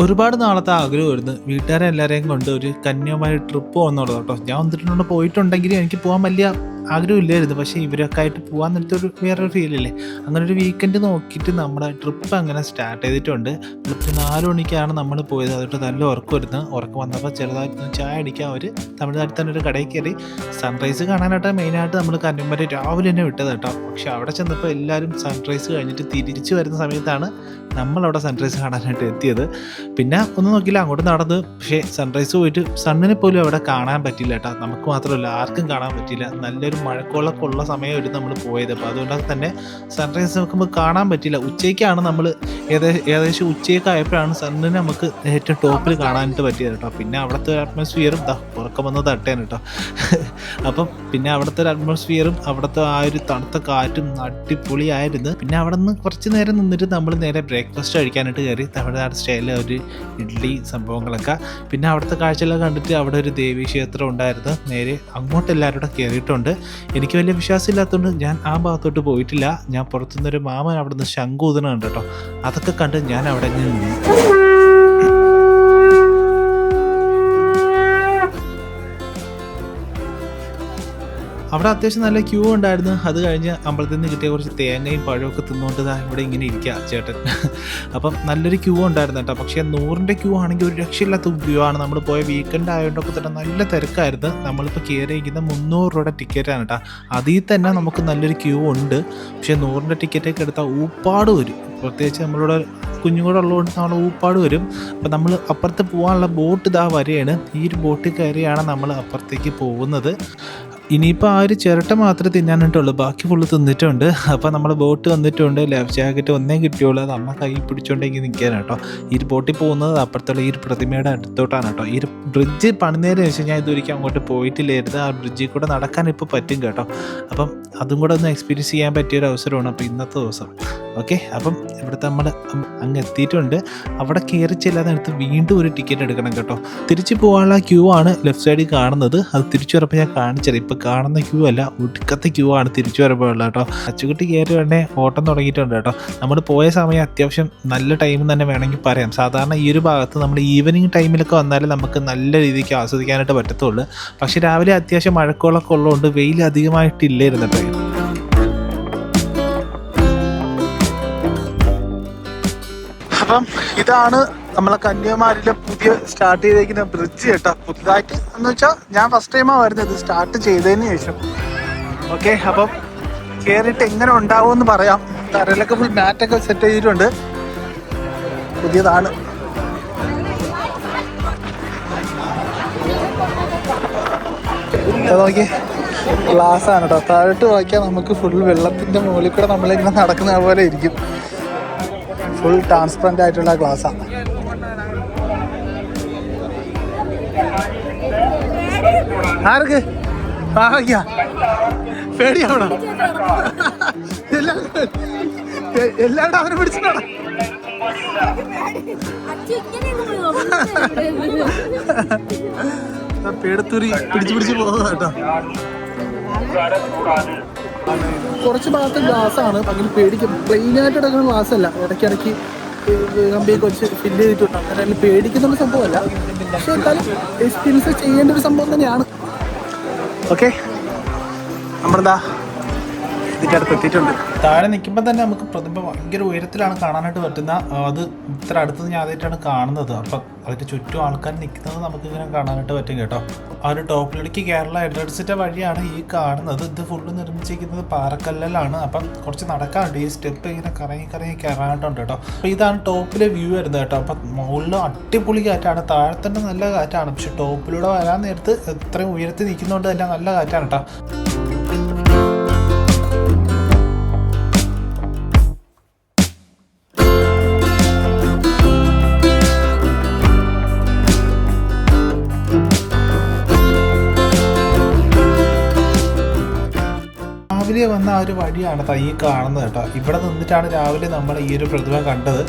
ഒരുപാട് നാളത്തെ ആഗ്രഹമായിരുന്നു വീട്ടുകാരെ എല്ലാവരെയും കൊണ്ട് ഒരു കന്യാകുമാരി ട്രിപ്പ് പോകുന്നുള്ളത് കേട്ടോ. ഞാൻ വന്നിട്ടുണ്ട് പോയിട്ടുണ്ടെങ്കിലും എനിക്ക് പോകാൻ വലിയ ആഗ്രഹമില്ലായിരുന്നു. പക്ഷേ ഇവരൊക്കെ ആയിട്ട് പോകാൻ നേരത്തെ ഒരു വേറൊരു ഫീലില്ലേ അങ്ങനെ ഒരു വീക്കെൻഡ് നോക്കിയിട്ട് നമ്മുടെ ട്രിപ്പ് അങ്ങനെ സ്റ്റാർട്ട് ചെയ്തിട്ടുണ്ട്. വെളുപ്പിന് നാല് മണിക്കാണ് നമ്മൾ പോയത്. അതുകൊണ്ട് നല്ല ഉറക്കം വരുന്നത് ഉറക്കം വന്നപ്പോൾ ചെറുതായിട്ട് ചായ അടിക്കാൻ അവർ തമിഴ്നാട്ടിൽ തന്നെ ഒരു കടയിൽ കയറി സൺറൈസ് കാണാനായിട്ട് മെയിനായിട്ട് നമ്മൾ കന്യാകുമാരി രാവിലെ തന്നെ വിട്ടത് കേട്ടോ. പക്ഷെ അവിടെ ചെന്നപ്പോൾ എല്ലാവരും സൺറൈസ് കഴിഞ്ഞിട്ട് തിരിച്ചു വരുന്ന സമയത്താണ് നമ്മളവിടെ സൺറൈസ് കാണാനായിട്ട് എത്തിയത്. പിന്നെ ഒന്നും നോക്കിയില്ല അങ്ങോട്ട് നടന്ന്. പക്ഷേ സൺറൈസ് പോയിട്ട് സണ്ണിനെ പോലും അവിടെ കാണാൻ പറ്റില്ല കേട്ടോ. നമുക്ക് മാത്രമല്ല ആർക്കും കാണാൻ പറ്റില്ല നല്ലൊരു മഴക്കോളൊക്കെ സമയമായിരുന്നു നമ്മൾ പോയത്. അപ്പോൾ അതുകൊണ്ട് തന്നെ സൺറൈസ് നോക്കുമ്പോൾ കാണാൻ പറ്റില്ല ഉച്ചയ്ക്കാണ് നമ്മൾ ഏകദേശം ഉച്ചയൊക്കെ ആയപ്പോഴാണ് സണ്ണിനെ നമുക്ക് ഏറ്റവും ടോപ്പിൽ കാണാനായിട്ട് പറ്റിയത് കേട്ടോ. പിന്നെ അവിടുത്തെ അറ്റ്മോസ്ഫിയറും ഉറക്കം വന്ന് തട്ടേന് കേട്ടോ. അപ്പം പിന്നെ അവിടുത്തെ ഒരു അറ്റ്മോസ്ഫിയറും അവിടുത്തെ ആ ഒരു തണുത്ത കാറ്റും അടിപൊളിയായിരുന്നു. പിന്നെ അവിടെ നിന്ന് കുറച്ച് നേരം നിന്നിട്ട് നമ്മൾ നേരെ ബ്രേക്ക്ഫാസ്റ്റ് കഴിക്കാനായിട്ട് കയറി. തമിഴ്നാട് സ്റ്റൈലിലെ ഒരു ഇഡ്ഡലി സംഭവങ്ങളൊക്കെ. പിന്നെ അവിടുത്തെ കാഴ്ചകളൊക്കെ കണ്ടിട്ട് അവിടെ ഒരു ദേവീ ക്ഷേത്രം ഉണ്ടായിരുന്നു. നേരെ അങ്ങോട്ട് എല്ലാവരും കൂടെ കയറിയിട്ടുണ്ട് എനിക്ക് വലിയ വിശ്വാസം ഇല്ലാത്തതുകൊണ്ട് ഞാൻ ആ ഭാഗത്തോട്ട് പോയിട്ടില്ല. ഞാൻ പുറത്തുനിന്നൊരു മാമൻ അവിടെ നിന്ന് ശംഖൂതന കേട്ടോ. അതൊക്കെ കണ്ട് ഞാൻ അവിടെ നിന്ന്. അവിടെ അത്യാവശ്യം നല്ല ക്യൂ ഉണ്ടായിരുന്നു. അത് കഴിഞ്ഞ് അമ്പലത്തിൽ നിന്ന് കിട്ടിയ കുറച്ച് തേങ്ങയും പഴമൊക്കെ തിന്നുകൊണ്ട് ഇവിടെ ഇങ്ങനെ ഇരിക്കുക ചേട്ടൻ. അപ്പം നല്ലൊരു ക്യൂ ഉണ്ടായിരുന്നു കേട്ടോ. പക്ഷേ നൂറിന്റെ ക്യൂ ആണെങ്കിൽ ഒരു രക്ഷയില്ലാത്ത ക്യൂ ആണ് നമ്മൾ പോയ വീക്കെൻഡ് ആയതുകൊണ്ടൊക്കെ തന്നെ നല്ല തിരക്കായിരുന്നു. നമ്മളിപ്പോൾ കയറിയിരിക്കുന്ന മുന്നൂറ് രൂപയുടെ ടിക്കറ്റാണ് കേട്ടോ. അതിൽ തന്നെ നമുക്ക് നല്ലൊരു ക്യൂ ഉണ്ട്. പക്ഷേ നൂറിന്റെ ടിക്കറ്റൊക്കെ എടുത്താൽ ഊപ്പാട് വരും. പ്രത്യേകിച്ച് നമ്മളിവിടെ കുഞ്ഞുകൂടെ നമ്മൾ ഊപ്പാട് വരും. അപ്പം നമ്മൾ അപ്പുറത്ത് പോകാനുള്ള ബോട്ട് ഇതാ വരെയാണ്. ഈ ഒരു ബോട്ടിൽ കയറിയാണ് നമ്മൾ അപ്പുറത്തേക്ക് പോകുന്നത്. ഇനിയിപ്പോൾ ആ ഒരു ചിരട്ട മാത്രമേ തിന്നാനായിട്ടുള്ളൂ ബാക്കി ഫുള്ള് തിന്നിട്ടുണ്ട്. അപ്പോൾ നമ്മൾ ബോട്ട് വന്നിട്ടുണ്ട്. ലൈഫ് ജാക്കറ്റ് ഒന്നേ കിട്ടിയുള്ളൂ. അത് അമ്മ കൈ പിടിച്ചുകൊണ്ടെങ്കിൽ നിൽക്കാനാണ് കേട്ടോ. ഈ ബോട്ടിൽ പോകുന്നത് അപ്പുറത്തുള്ള ഈ പ്രതിമയുടെ അടുത്തോട്ടാണ് കേട്ടോ. ഈ ബ്രിഡ്ജ് പണിനേരം വെച്ച് ഞാൻ ഇതൊരിക്കലും അങ്ങോട്ട് പോയിട്ടില്ലായിരുന്നു. ആ ബ്രിഡ്ജിൽ കൂടെ നടക്കാൻ ഇപ്പോൾ പറ്റും കേട്ടോ. അപ്പം അതും കൂടെ ഒന്ന് എക്സ്പീരിയൻസ് ചെയ്യാൻ പറ്റിയൊരു അവസരമാണ്. അപ്പോൾ ഇന്നത്തെ ദിവസം. ഓക്കെ അപ്പം ഇവിടുത്തെ നമ്മൾ അങ്ങ് എത്തിയിട്ടുണ്ട്. അവിടെ കയറി ചെല്ലാതെ അടുത്ത് വീണ്ടും ഒരു ടിക്കറ്റ് എടുക്കണം കേട്ടോ. തിരിച്ചു പോകാനുള്ള ക്യൂ ആണ് ലെഫ്റ്റ് സൈഡിൽ കാണുന്നത്. അത് തിരിച്ചു വരപ്പോൾ ഞാൻ കാണിച്ചത് ഇപ്പം കാണുന്ന ക്യൂ അല്ല ഒടുക്കത്തെ ക്യൂ ആണ് തിരിച്ചു വരുമ്പോൾ ഉള്ളത് കേട്ടോ. അച്ചുകുട്ടി കയറി വേണേ ഓട്ടം തുടങ്ങിയിട്ടുണ്ട് കേട്ടോ. നമ്മൾ പോയ സമയം അത്യാവശ്യം നല്ല ടൈം തന്നെ വേണമെങ്കിൽ പറയാം. സാധാരണ ഈ ഒരു ഭാഗത്ത് നമ്മൾ ഈവനിങ് ടൈമിലൊക്കെ വന്നാൽ നമുക്ക് നല്ല രീതിക്ക് ആസ്വദിക്കാനായിട്ട് പറ്റത്തുള്ളൂ. പക്ഷേ രാവിലെ അത്യാവശ്യം മഴക്കോളൊക്കെ ഉള്ളതുകൊണ്ട് വെയിൽ അധികമായിട്ടില്ലായിരുന്നു കേട്ടോ. അപ്പം ഇതാണ് നമ്മളെ കന്യാകുമാരിയിലെ പുതിയ സ്റ്റാർട്ട് ചെയ്തേക്കുന്ന ബ്രിഡ്ജ് കേട്ടോ. പുതുതായിട്ട് എന്ന് വെച്ചാൽ ഞാൻ ഫസ്റ്റ് ടൈമാണ് വരുന്നത്. സ്റ്റാർട്ട് ചെയ്തതിന് ശേഷം. ഓക്കെ അപ്പം കയറിയിട്ട് എങ്ങനെ ഉണ്ടാവും എന്ന് പറയാം. തരലൊക്കെ ഫുൾ മാറ്റൊക്കെ സെറ്റ് ചെയ്തിട്ടുണ്ട്. പുതിയതാണ്. നോക്കി ഗ്ലാസ് ആണ് കേട്ടോ. താഴോട്ട് നോക്കിയാൽ നമുക്ക് ഫുൾ വെള്ളത്തിന്റെ മുകളിൽ കൂടെ നമ്മളിങ്ങനെ നടക്കുന്ന പോലെ ഇരിക്കും. ഫുൾ ട്രാൻസ്പെറന്റ് ആയിട്ടുള്ള ഗ്ലാസ്സാണ് ആർക്ക് ഭാഗ്യ പേടിയാവണോ? എല്ലാം എല്ലാവരും അവനെ പിടിച്ചിട്ടാണ്? പേടത്തൂരി പിടിച്ചു പിടിച്ചു പോകുന്നത് കേട്ടോ. കുറച്ച് ഭാഗത്ത് ഗ്ലാസ് ആണ് അങ്ങനെ പേടിക്കും. പ്ലെയിൻ ആയിട്ട് എടുക്കുന്ന ഗ്ലാസ് അല്ല ഇടയ്ക്കിടയ്ക്ക് കമ്പി കുറച്ച് ഫില്ല് ചെയ്തിട്ടുണ്ട്. അങ്ങനെ അതിൽ പേടിക്കുന്ന സംഭവമല്ല. പക്ഷെ എന്തായാലും എക്സ്പീരിയൻസ് ചെയ്യേണ്ട ഒരു സംഭവം തന്നെയാണ്. ഓക്കെ നമ്മളെന്താ ഇതിന്റെ അടുത്ത് എത്തിയിട്ടുണ്ട്. താഴെ നിൽക്കുമ്പോൾ തന്നെ നമുക്ക് പ്രതിഭ ഭയങ്കര ഉയരത്തിലാണ് കാണാനായിട്ട് പറ്റുന്ന അത് ഇത്ര അടുത്ത് ഞാൻ ആദ്യമായിട്ടാണ് കാണുന്നത്. അപ്പം അതിന്റെ ചുറ്റും ആൾക്കാർ നിൽക്കുന്നത് നമുക്ക് ഇങ്ങനെ കാണാനായിട്ട് പറ്റും കേട്ടോ. ആ ഒരു ടോപ്പിലേക്ക് കേരള എഡ്രഡ്സിന്റെ വഴിയാണ് ഈ കാണുന്നത്. ഇത് ഫുള്ള് നിർമ്മിച്ചിരിക്കുന്നത് പാറക്കല്ലാണ് അപ്പം കുറച്ച് നടക്കാറുണ്ട് ഈ സ്റ്റെപ്പ് ഇങ്ങനെ കറങ്ങി കറങ്ങി കയറാനായിട്ടുണ്ട് കേട്ടോ. അപ്പോൾ ഇതാണ് ടോപ്പിലെ വ്യൂ വരുന്നത് കേട്ടോ. അപ്പം മുകളിൽ അടിപൊളി കാറ്റാണ്. താഴെ നല്ല കാറ്റാണ്. പക്ഷെ ടോപ്പിലൂടെ വരാൻ നേരത്ത് ഇത്രയും ഉയരത്തിൽ നിൽക്കുന്നതുകൊണ്ട് തന്നെ നല്ല കാറ്റാണ് കേട്ടോ. രാവിലെ വന്ന ആ ഒരു വഴിയാണ് ഈ കാണുന്നത് കേട്ടോ. ഇവിടെ നിന്നിട്ടാണ് രാവിലെ നമ്മൾ ഈ ഒരു പ്രതിമ കണ്ടത്.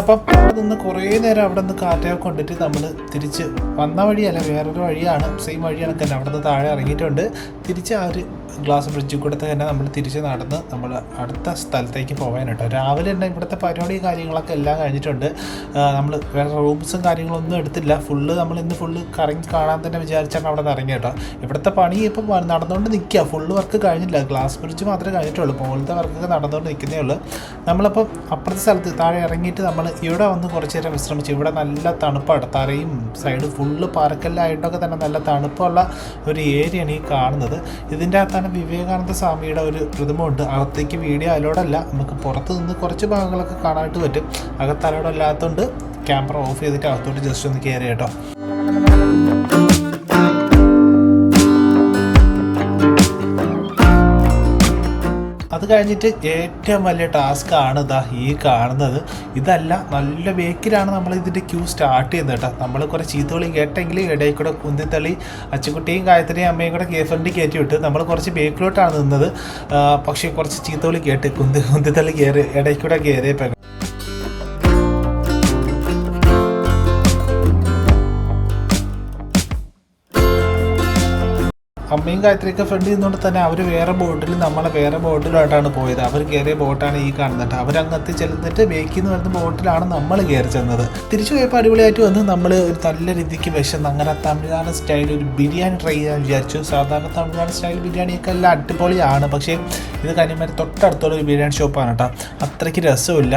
അപ്പം അവിടെ നിന്ന് കുറേ നേരം അവിടെ നിന്ന് കാറ്റൊക്കെ കൊണ്ടിട്ട് നമ്മൾ തിരിച്ച് വന്ന വഴിയല്ല വേറൊരു വഴിയാണ്. സെയിം വഴിയാണ് തന്നെ. അവിടെ നിന്ന് താഴെ ഇറങ്ങിയിട്ടുണ്ട്. തിരിച്ച് ആ ഒരു ഗ്ലാസ് ബ്രിഡ്ജിൽ കൂടെ തന്നെ നമ്മൾ തിരിച്ച് നടന്ന് നമ്മൾ അടുത്ത സ്ഥലത്തേക്ക് പോകാൻ കേട്ടോ രാവിലെ തന്നെ ഇവിടുത്തെ പരിപാടി കാര്യങ്ങളൊക്കെ എല്ലാം കഴിഞ്ഞിട്ടുണ്ട്. നമ്മൾ വേറെ റൂംസും കാര്യങ്ങളൊന്നും എടുത്തില്ല. ഫുള്ള് നമ്മൾ ഇന്ന് ഫുള്ള് കറങ്ങി കാണാൻ തന്നെ വിചാരിച്ചാണ് അവിടെ നിന്ന് ഇറങ്ങി കേട്ടോ. ഇവിടുത്തെ പണി ഇപ്പം നടന്നുകൊണ്ട് നിൽക്കുക ഫുള്ള് വർക്ക് കഴിഞ്ഞില്ല. ഗ്ലാസ് ബ്രിഡ്ജ് മാത്രമേ കഴിഞ്ഞിട്ടുള്ളൂ. മുകളിലത്തെ വർക്കൊക്കെ നടന്നുകൊണ്ട് നിൽക്കുന്നേ ഉള്ളൂ. നമ്മളിപ്പം അപ്പുറത്തെ സ്ഥലത്ത് താഴെ ഇറങ്ങിയിട്ട് നമ്മൾ ഇവിടെ വന്ന് കുറച്ച് നേരം വിശ്രമിച്ചു ഇവിടെ നല്ല തണുപ്പാണ് തറയും സൈഡ് ഫുള്ള് പാർക്കെല്ലായിട്ടൊക്കെ തന്നെ നല്ല തണുപ്പുള്ള ഒരു ഏരിയയാണ് ഈ കാണുന്നത്. ഇതിന്റെ അകത്താണ് വിവേകാനന്ദ സ്വാമിയുടെ ഒരു പ്രതിമ ഉണ്ട് അകത്തേക്ക് വീഡിയോ അലോഡല്ല നമുക്ക് പുറത്ത് നിന്ന് കുറച്ച് ഭാഗങ്ങളൊക്കെ കാണാനായിട്ട് പറ്റും. അകത്ത് അലോഡല്ലാത്തതുകൊണ്ട് ക്യാമറ ഓഫ് ചെയ്തിട്ട് അകത്തോട്ട് ജസ്റ്റ് ഒന്ന് കയറി കേട്ടോ കഴിഞ്ഞിട്ട് ഏറ്റവും വലിയ ടാസ്ക് ആണ് ഇതാ ഈ കാണുന്നത്. ഇതല്ല നല്ല വേക്കിലാണ് നമ്മൾ ഇതിന്റെ ക്യൂ സ്റ്റാർട്ട് ചെയ്യുന്നത് കേട്ടോ. നമ്മൾ കുറേ ചീത്തകളി കേട്ടെങ്കിൽ ഇടയിൽ കൂടെ കുന്തിത്തള്ളി അച്ചുകുട്ടിയും ഗായത്രിയും അമ്മയും കൂടെ കേഫറിന്റെ കയറ്റി വിട്ട് നമ്മൾ കുറച്ച് ബേക്കിലോട്ടാണ് നിന്നത്. പക്ഷേ കുറച്ച് ചീത്തകളി കേട്ട് കുന്തി കുന്തിത്തള്ളി കയറി ഇടയിൽ കൂടെ കയറിയപ്പോൾ അമ്മയും ഗായത്രിയൊക്കെ ഫ്രണ്ട് ചെയ്യുന്നതുകൊണ്ട് തന്നെ അവർ വേറെ ബോട്ടിൽ നമ്മളെ വേറെ ബോട്ടിലായിട്ടാണ് പോയത്. അവർ കയറിയ ബോട്ടാണ് ഈ കാണുന്നത്. അവരങ്ങത്തി ചെല്ലുന്നിട്ട് ബേക്കിൽ നിന്ന് വരുന്ന ബോട്ടിലാണ് നമ്മൾ കയറി ചെന്നത്. തിരിച്ചു പോയപ്പോൾ അടിപൊളിയായിട്ട് വന്ന് നമ്മൾ ഒരു നല്ല രീതിക്ക് വിശന്ന് അങ്ങനെ തമിഴ്നാട് സ്റ്റൈൽ ഒരു ബിരിയാണി ട്രൈ ചെയ്യാൻ വിചാരിച്ചു. സാധാരണ തമിഴ്നാട് സ്റ്റൈൽ ബിരിയാണിയൊക്കെ എല്ലാം അടിപൊളിയാണ്. പക്ഷേ ഇത് കന്യാകുമാരി തൊട്ടടുത്തുള്ള ഒരു ബിരിയാണി ഷോപ്പാണ് കേട്ടോ അത്രയ്ക്ക് രസമില്ല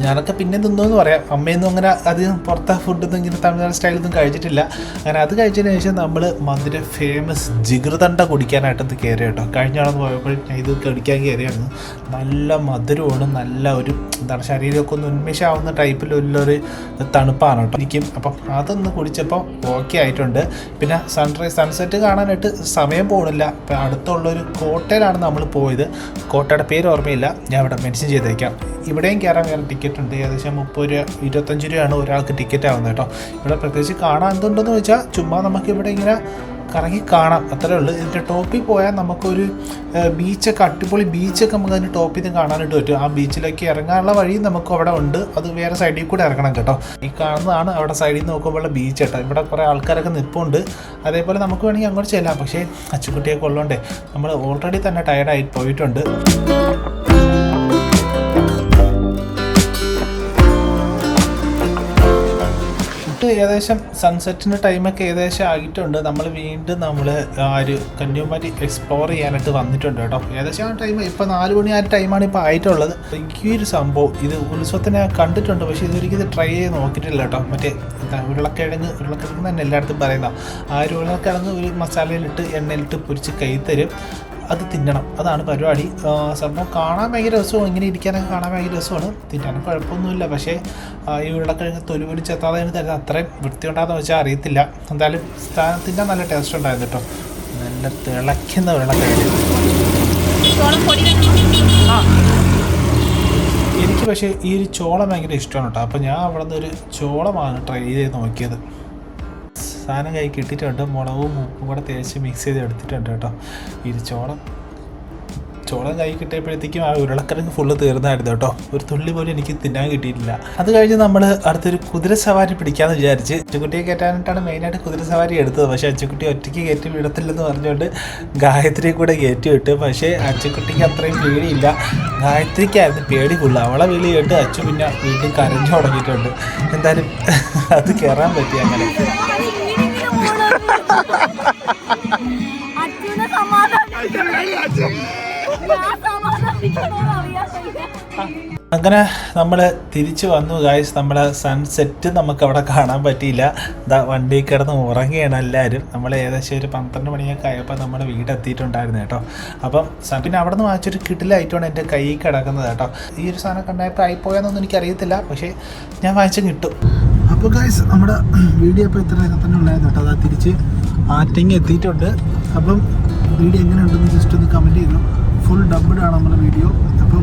ഞാനൊക്കെ പിന്നെ തിന്നോന്ന് പറയാം. അമ്മയൊന്നും അങ്ങനെ അധികം പുറത്തെ ഫുഡൊന്നും ഇങ്ങനെ തമിഴ്നാട് സ്റ്റൈലൊന്നും കഴിച്ചിട്ടില്ല. അങ്ങനെ അത് കഴിച്ചതിന് ശേഷം നമ്മൾ മധുര ഫേമസ് ജിഗൃതണ്ട കുടിക്കാനായിട്ട് ഇത് കയറി കേട്ടോ. കഴിഞ്ഞ ആളെന്ന് പോയപ്പോൾ ഞാൻ ഇത് കുടിക്കാൻ കയറിയായിരുന്നു നല്ല മധുരമാണ് നല്ല ഒരു എന്താണ് ശരീരമൊക്കെ ഒന്ന് ഉന്മേഷമാവുന്ന ടൈപ്പിലുള്ളൊരു തണുപ്പാണ് കേട്ടോ. എനിക്കും അപ്പം അതൊന്ന് കുടിച്ചപ്പോൾ ഓക്കെ ആയിട്ടുണ്ട്. പിന്നെ സൺറൈസ് സൺസെറ്റ് കാണാനായിട്ട് സമയം പോകണില്ല ഇപ്പം അടുത്തുള്ളൊരു കോട്ടയിലാണ് നമ്മൾ പോയത്. കോട്ടയുടെ പേര് ഓർമ്മയില്ല. ഞാൻ ഇവിടെ മെൻഷൻ ചെയ്തേക്കാം. ഇവിടെയും കയറാൻ വേറെ ടിക്കറ്റ് ഉണ്ട് ഏകദേശം മുപ്പത് രൂപ ഇരുപത്തഞ്ച് രൂപയാണ് ഒരാൾക്ക് ടിക്കറ്റ് ആവുന്നത് കേട്ടോ. ഇവിടെ പ്രത്യേകിച്ച് കാണാൻ എന്തുണ്ടെന്ന് വെച്ചാൽ ചുമ്മാ നമുക്ക് ഇവിടെ ഇങ്ങനെ കറങ്ങി കാണാം. അത്രേ ഉള്ളൂ. ഇതിന്റെ ടോപ്പിൽ പോയാൽ നമുക്കൊരു ബീച്ചൊക്കെ അടിപൊളി ബീച്ചൊക്കെ നമുക്ക് അതിന്റെ ടോപ്പിൽ നിന്ന് കാണാനായിട്ട് പറ്റും. ആ ബീച്ചിലേക്ക് ഇറങ്ങാനുള്ള വഴി നമുക്ക് അവിടെ ഉണ്ട്. അത് വേറെ സൈഡിൽ കൂടെ ഇറങ്ങണം കേട്ടോ. ഈ കാണുന്നതാണ് അവിടെ സൈഡിൽ നോക്കുമ്പോൾ ബീച്ച് കേട്ടോ. ഇവിടെ കുറേ ആൾക്കാരൊക്കെ നിൽപ്പുണ്ട് അതേപോലെ നമുക്ക് വേണമെങ്കിൽ അങ്ങോട്ട് ചെല്ലാം. പക്ഷേ അച്ചുകുട്ടിയൊക്കെ ഉള്ളതുകൊണ്ടേ നമ്മൾ ഓൾറെഡി തന്നെ ടയർഡായി പോയിട്ടുണ്ട്. ഫുഡ് ഏകദേശം സൺസെറ്റിന്റെ ടൈമൊക്കെ ഏകദേശം ആയിട്ടുണ്ട്. നമ്മൾ വീണ്ടും നമ്മൾ ആ ഒരു കന്യാകുമാരി എക്സ്പ്ലോർ ചെയ്യാനായിട്ട് വന്നിട്ടുണ്ട് കേട്ടോ. ഏകദേശം ആ ടൈം ഇപ്പോൾ നാല് മണി ആ ടൈമാണ് ഇപ്പോൾ ആയിട്ടുള്ളത്. ഈ ഒരു സംഭവം ഇത് ഉത്സവത്തിന് കണ്ടിട്ടുണ്ട് പക്ഷേ ഇതൊരിക്കലും ഇത് ട്രൈ ചെയ്ത് നോക്കിയിട്ടില്ല കേട്ടോ. മറ്റേ ഉരുളക്കിഴങ്ങ് ഉരുളക്കിഴങ്ങ് തന്നെ എല്ലായിടത്തും പറയുന്ന ആ ഒരു ഉരുളക്കിഴങ്ങ് ഒരു മസാലയിലിട്ട് എണ്ണയിലിട്ട് പൊരിച്ച് കൈ തരും. അത് തിന്നണം. അതാണ് പരിപാടി. സംഭവം കാണാൻ ഭയങ്കര രസമാണ്. ഇങ്ങനെ ഇരിക്കാനൊക്കെ കാണാൻ ഭയങ്കര രസമാണ്. തിന്നാനും കുഴപ്പമൊന്നുമില്ല. പക്ഷേ ഈ ഉരുളക്കിഴങ്ങ് തൊലി പൊടിച്ചെത്താതെ തരുന്നത് അത്രയും വൃത്തി ഉണ്ടാകുന്ന വെച്ചാൽ അറിയത്തില്ല. എന്തായാലും സ്ഥാനത്തിന്റെ തിന്നാൻ നല്ല ടേസ്റ്റ് ഉണ്ടായിരുന്നു കേട്ടോ. നല്ല തിളയ്ക്കുന്ന ഉരുളക്കിഴങ്ങ്. എനിക്ക് പക്ഷേ ഈ ഒരു ചോളം ഭയങ്കര ഇഷ്ടമാണ് കേട്ടോ. അപ്പോൾ ഞാൻ അവിടെ നിന്ന് ഒരു ചോളമാണ് ട്രൈ ചെയ്ത് നോക്കിയത്. സാധനം കൈ കിട്ടിയിട്ടുണ്ട്. മുളകും ഉപ്പും കൂടെ തേച്ച് മിക്സ് ചെയ്ത് എടുത്തിട്ടുണ്ട് കേട്ടോ. ഇത് ചോളം ചോളം കൈ കിട്ടിയപ്പോഴത്തേക്കും ആ ഉരുളക്കിഴങ്ങ് ഫുള്ള് തീർന്നായിരുന്നു കേട്ടോ. ഒരു തുള്ളി പോലും എനിക്ക് തിന്നാൻ കിട്ടിയിട്ടില്ല. അത് കഴിഞ്ഞ് നമ്മൾ അടുത്തൊരു കുതിര സവാരി പിടിക്കാമെന്ന് വിചാരിച്ച് അച്ചുകുട്ടിയെ കയറ്റാനായിട്ടാണ് മെയിനായിട്ട് കുതിര സവാരി എടുത്തത്. പക്ഷേ അച്ചുക്കുട്ടി ഒറ്റയ്ക്ക് കയറ്റി വിടത്തില്ലെന്ന് പറഞ്ഞുകൊണ്ട് ഗായത്രി കൂടെ കയറ്റി വിട്ടു. പക്ഷേ അച്ചുക്കുട്ടിക്ക് അത്രയും പേടിയില്ല. ഗായത്രിക്കായിരുന്നു പേടി ഫുള്ള് അവളെ വിളി കേട്ട് അച്ചു പിന്നെ വീണ്ടും കരഞ്ഞു തുടങ്ങിയിട്ടുണ്ട്. എന്തായാലും അത് കയറാൻ പറ്റി അങ്ങനെ. അച്ഛനെ. അങ്ങനെ നമ്മൾ തിരിച്ചു വന്നു ഗായ്സ് നമ്മൾ സൺസെറ്റ് നമുക്ക് അവിടെ കാണാൻ പറ്റിയില്ല. ദാ വണ്ടി കിടന്ന് ഉറങ്ങിയാണ് എല്ലാവരും നമ്മൾ ഏകദേശം ഒരു പന്ത്രണ്ട് മണിയൊക്കെ ആയപ്പോൾ നമ്മൾ വീടെത്തിയിട്ടുണ്ടായിരുന്നു കേട്ടോ. അപ്പം സൺ പിന്നെ അവിടെ നിന്ന് വാങ്ങിച്ചൊരു കിട്ടിലായിട്ടാണ് എന്റെ കൈ കിടക്കുന്നത് കേട്ടോ. ഈ ഒരു സാധനം കണ്ടായപ്പോൾ ആയിപ്പോയെന്നൊന്നും എനിക്കറിയത്തില്ല. പക്ഷേ ഞാൻ വാങ്ങിച്ച് കിട്ടും അപ്പോൾ ഗായ്സ് നമ്മുടെ വീഡിയോ ഇപ്പോൾ ഇത്ര തന്നെ ഉണ്ടായിരുന്നു കേട്ടോ. അതാ തിരിച്ച് ആറ്റിങ് എത്തിയിട്ടുണ്ട്. അപ്പം വീഡിയോ എങ്ങനെയുണ്ടെന്ന് ജസ്റ്റ് ഒന്ന് കമന്റ് ചെയ്തു ഫുൾ ഡബ്ഡ് ആണ് നമ്മുടെ വീഡിയോ. അപ്പം